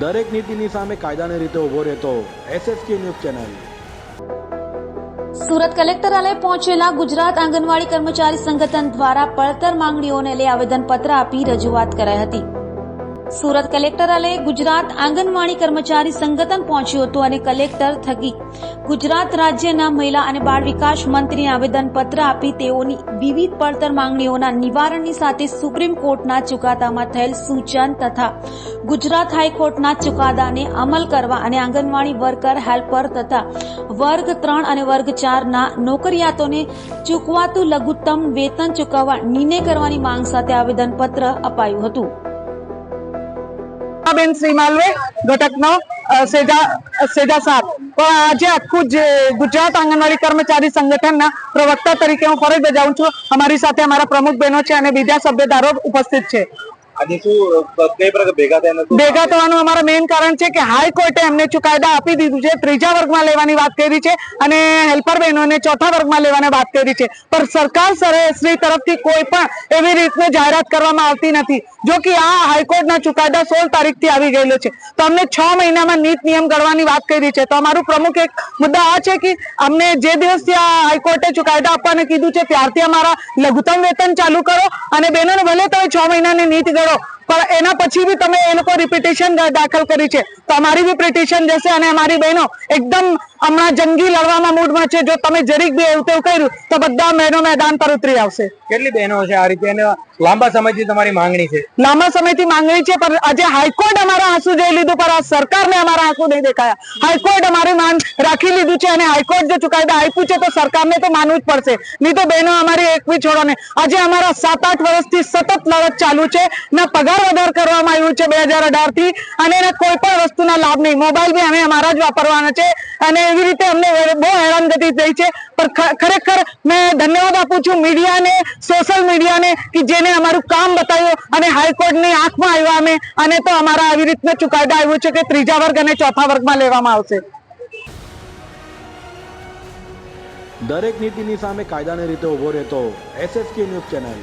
દરેક નીતિની સામે કાયદાની રીતે ઊભો રહેતો એસએસકે ન્યૂઝ ચેનલ. સુરત કલેક્ટરાલય પહોંચેલા ગુજરાત આંગણવાડી કર્મચારી સંગઠન દ્વારા પડતર માંગણીઓને લઈ આવેદનપત્ર આપી રજૂઆત કરાઈ હતી. સુરત કલેક્ટરાલયે ગુજરાત આંગણવાડી કર્મચારી સંગઠન પહોંચ્યું હતું અને કલેક્ટર થકી ગુજરાત રાજ્યના મહિલા અને બાળ વિકાસ મંત્રીને આવેદનપત્ર આપી તેઓની વિવિધ પડતર માંગણીઓના નિવારણની સાથે સુપ્રીમ કોર્ટના ચુકાદામાં થયેલ સૂચન તથા ગુજરાત હાઈકોર્ટના ચુકાદાને અમલ કરવા અને આંગણવાડી વર્કર હેલ્પર તથા વર્ગ ત્રણ અને વર્ગ ચારના નોકરિયાતોને ચૂકવાતું લઘુત્તમ વેતન ચૂકવવા નિર્ણય કરવાની માંગ સાથે આવેદનપત્ર અપાયું હતું. બેન શ્રી ઘટકનો સેજા સેજા સાહેબ પણ આજે આખું ગુજરાત આંગણવાડી કર્મચારી સંગઠનના પ્રવક્તા તરીકે હું ફરજ બજાવું છું. અમારી સાથે અમારા પ્રમુખ બહેનો છે અને બીજા સભ્યદારો ઉપસ્થિત છે. ભેગા થવાનું અમારા મેઇન કારણ છે કે હાઈકોર્ટે એમને ચુકાદા આપી દીધું છે. ત્રીજા વર્ગમાં લેવાની વાત કરી છે અને હેલ્પર બહેનોને ચોથા વર્ગમાં લેવાની વાત કરી છે. પણ સરકાર શ્રી તરફથી કોઈ પણ એવી રીતની જાહેરાત કરવામાં આવતી નથી. જો કે આ હાઈકોર્ટના ચુકાદા સોળ તારીખથી આવી ગયેલો છે. તો અમને છ મહિનામાં નીત નિયમ ઘડવાની વાત કરી છે. તો અમારું પ્રમુખ એક મુદ્દા આ છે કે અમને જે દિવસથી આ હાઈકોર્ટે ચુકાદા આપવાને કીધું છે, ત્યારથી અમારા લઘુત્તમ વેતન ચાલુ કરો અને બહેનોને ભલે તમે છ મહિનાની નીત ગળો પણ એના પછી બી તમે એ લોકો રિપિટેશન દાખલ કરી છે. તો અમારી બી પિટિશન જશે અને અમારી બહેનો એકદમ હમણાં જંગી લડવામાં મૂડમાં છે જો તમે જરીક બી એવું તેવું કર્યું તો બધા બહેનો મેદાન પર ઉતરી આવશે. કેટલી બહેનો છે આ રીતે? લાંબા સમયથી તમારી માંગણી છે. લાંબા સમયથી માંગણી છે પણ આજે હાઈકોર્ટ અમારા આંસુ જોઈ લીધું પર આ સરકારને અમારા આંસુ નહીં દેખાયા. હાઈકોર્ટ અમારી માંગ રાખી લીધું છે અને હાઈકોર્ટ જે ચુકાદા આપ્યું છે તો સરકારને તો માનવું જ પડશે. નહીં તો બહેનો અમારી એક બી છોડો ને આજે અમારા સાત આઠ વર્ષથી સતત લડત ચાલુ છે ના પગાર વધાર કરવામાં આવ્યું છે બે હજાર અઢારથી અને એના કોઈ પણ વસ્તુના લાભ નહીં. મોબાઈલ બી અમે અમારા જ વાપરવાના છે. અને એવી રીતે અમને બહુ હેરાનગતિ થઈ છે. પણ ખરેખર મેં ધન્યવાદ આપું છું મીડિયાને સોશિયલ મીડિયાને, કે જેને અમારું કામ બતાવ્યું અને હાઈકોર્ટની આંખમાં આવ્યા અમે. અને તો અમારા આવી રીતના ચુકાદો આવ્યો છે કે ત્રીજા વર્ગ અને ચોથા વર્ગમાં લેવામાં આવશે. દરેક નીતિની સામે કાયદાની રીતે ઊભો રહેતો એસએસકે ન્યૂઝ ચેનલ